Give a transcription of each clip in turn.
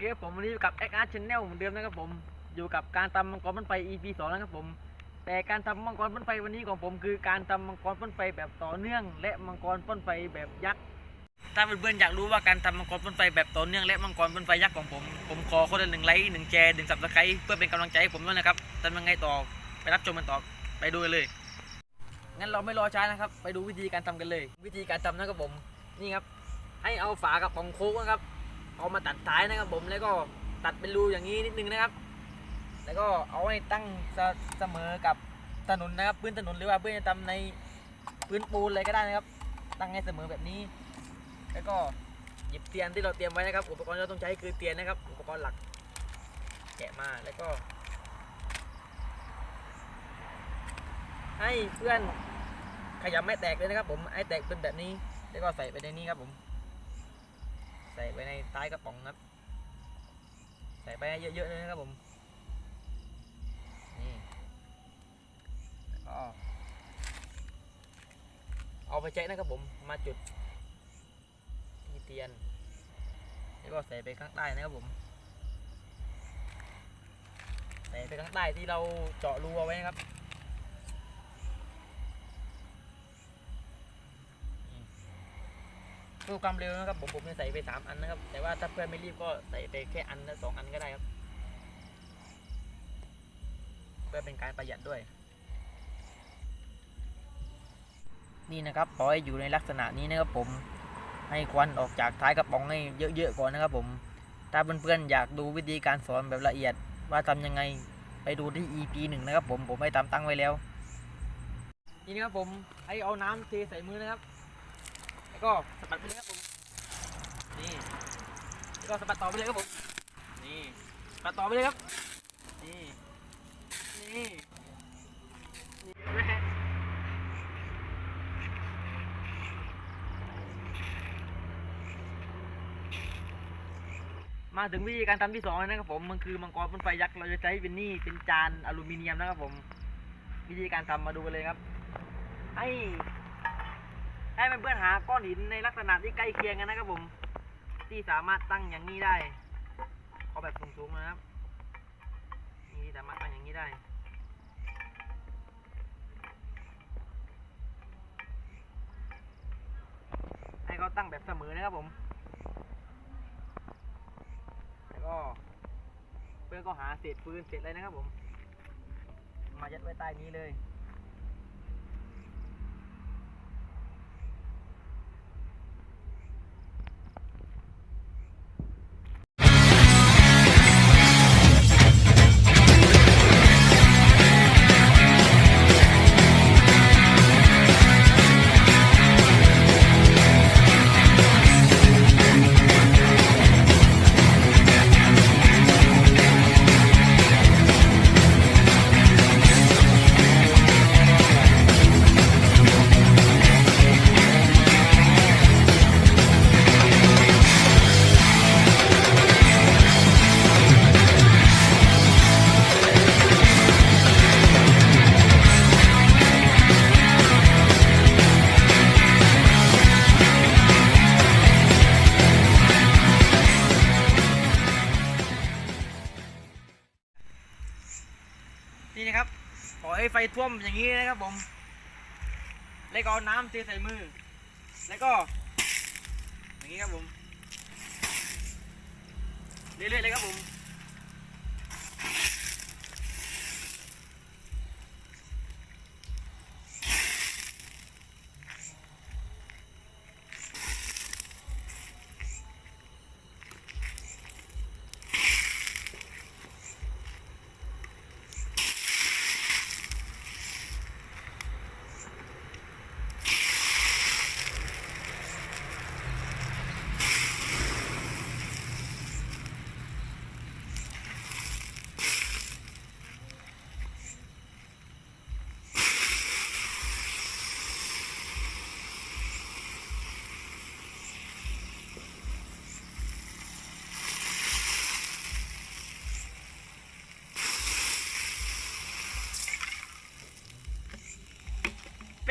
เคผมวันนี้อยู่กับ XR Channel เหมือนเดิมนะครับผม อยู่กับการทำมังกรพ่นไฟ EP 2นะครับผม แต่การทำมังกรพ่นไฟวันนี้ของผมคือการทำมังกรพ่นไฟแบบต่อเนื่อง และมังกรพ่นไฟแบบยักษ์ ถ้าเพื่อนๆอยากรู้ว่าการทำมังกรพ่นไฟแบบต่อเนื่องและมังกรพ่นไฟยักษ์ของผม ผมขอคนละหนึ่งไลค์หนึ่งแชร์หนึ่งสับสไครต์เพื่อเป็นกำลังใจให้ผมด้วยนะครับทำยังไงต่อ ไปรับชมกันต่อ ไปดูกันเลย งั้นเราไม่รอช้านะครับ ไปดูวิธีการทำกันเลย วิธีการทำนะครับผม นี่ครับ ให้เอาฝากระป๋องโค้กนะครับ เอามาตัดท้ายนะครับผมแล้วก็ตัดเป็นรูอย่างนี้นิดนึงนะครับ แล้วก็เอาให้ตั้งเสมอกับถนนนะครับพื้นถนนหรือว่าพื้นจะทำในพื้นปูนอะไรก็ได้นะครับ ตั้งให้เสมอแบบนี้ แล้วก็หยิบเตียนที่เราเตรียมไว้นะครับ อุปกรณ์ที่เราต้องใช้คือเตียนนะครับ อุปกรณ์หลักแกะมาแล้วก็ ให้เพื่อนขยำไม่แตกเลยนะครับ ผมให้แตกเป็นแบบนี้ แล้วก็ใส่ไปในนี้ครับผม ใส่ไปในท้กระป๋องครับ ใส่ไปเยอะๆเลยนะครับผม นี่ก็เอาไปแจ็คนะครับผม มาจุดที่เตียน แล้วก็ใส่ไปข้างใต้นะครับผม ใส่ไปข้างใต้ที่เราเจาะรูเอาไว้นะครับ เพื่อความเร็วนะครับผมผมจะใส่ไปสามอันนะครับ แต่ว่าถ้าเพื่อนไม่รีบก็ใส่ไปแค่อันละสองอันก็ได้ครับ เพื่อเป็นการประหยัดด้วย นี่นะครับปล่อยอยู่ในลักษณะนี้นะครับผมให้ควันออกจากท้ายกระป๋องให้เยอะๆก่อนนะครับผม ถ้าเพื่อนๆอยากดูวิธีการสอนแบบละเอียดว่าทำยังไงไปดูที่ EP หนึ่งนะครับผมผมให้ตามตั้งไว้แล้ว นี่นะครับผมให้เอาน้ำเทใส่มือนะครับ แล้วก็สะบัดไปเลยครับผม นี่แล้วก็สะบัดต่อไปเลยครับผม นี่สะบัดต่อไปเลยครับ นี่ นี่นี่มาถึงวิธีการทำที่สองแล้วนะครับผม มันคือมังกรพ่นไฟยักษ์ เราจะใช้เป็นนี่เป็นจานอลูมิเนียมนะครับผม วิธีการทำมาดูกันเลยครับ ให้ ให้เพื่อนๆหาก้อนหินในลักษณะที่ใกล้เคียงกันนะครับผม ที่สามารถตั้งอย่างนี้ได้เอาแบบสูงๆนะครับนี่สามารถตั้งอย่างนี้ได้ให้เขาตั้งแบบเสมอนะครับผม แล้วก็เพื่อนก็หาเศษฟืนเศษอะไรนะครับผม มายัดไว้ใต้นี้เลย นี่นะครับปล่อยให้ไฟท่วมอย่างนี้นะครับผม แล้วก็น้ำเทใส่มือ แล้วก็ อย่างนี้ครับผม เรื่อยๆเลยครับผม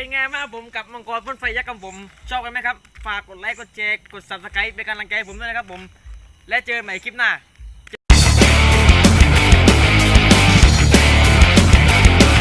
เป็นไงมาผมกับมังกรพ่นไฟยักษ์ของผม ชอบกันไหมครับ ฝากกดไลค์กดแชร์กดซับสไครป์เป็นกำลังใจผมด้วยนะครับผม และเจอกันใหม่คลิปหน้า